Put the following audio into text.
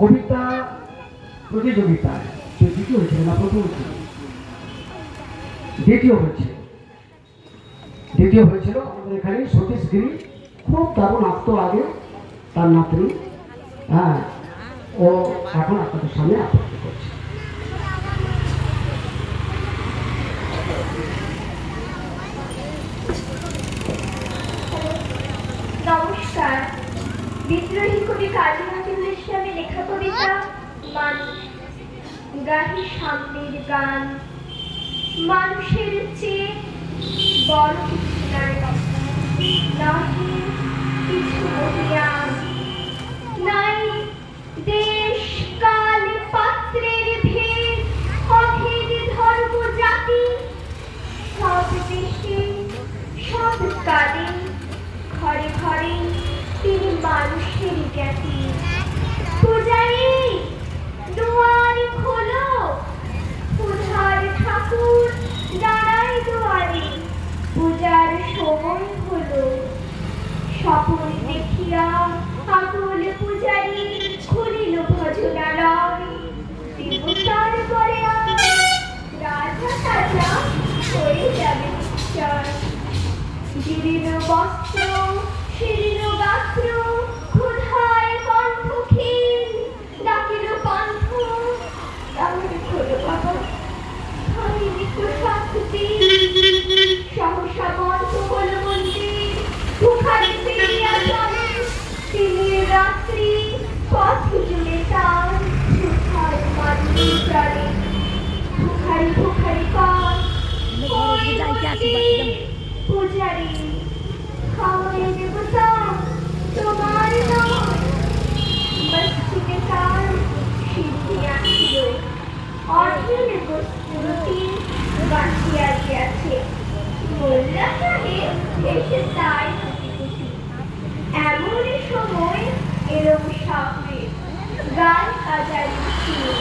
কবিতা প্রতিযোগিতায় সে দ্বিতীয় হয়েছিল না প্রথম দ্বিতীয় হয়েছিল। দ্বিতীয় হয়েছিল আমাদের এখানে সতীশ গিরি, খুব দারুণ আঁকত আগে, তার নাতনি হ্যাঁ ও এখন আপনাদের সামনে আত্মহত্যা বিদ্রোহী কবি কাজী নজরুল ইসলামের লেখা কবিতা মানুষ গাহি সামনের গান। মানুষের চেয়ে বড় কিছু নাই নাহি কিছু মহিয়ান পূজারি দেখিয়া আকুল পূজারি খুলিল ভজনালয়। দেবতার পরে রাজা রাজা হয়ে যাবে বস্ত্র রাত্রি পথ জুড়ে তার সুখার মাটি মুখারি কর ওই মন্দির পূজারি খাওয়াই দেব তোমার মসজিদে কাল সিদ্ধি আসিল অঢেল বস্তুরতি বাঁচিয়া গিয়াছে। মোল্লা সাহেব এসে তাই मेरे सामने गान आ जाए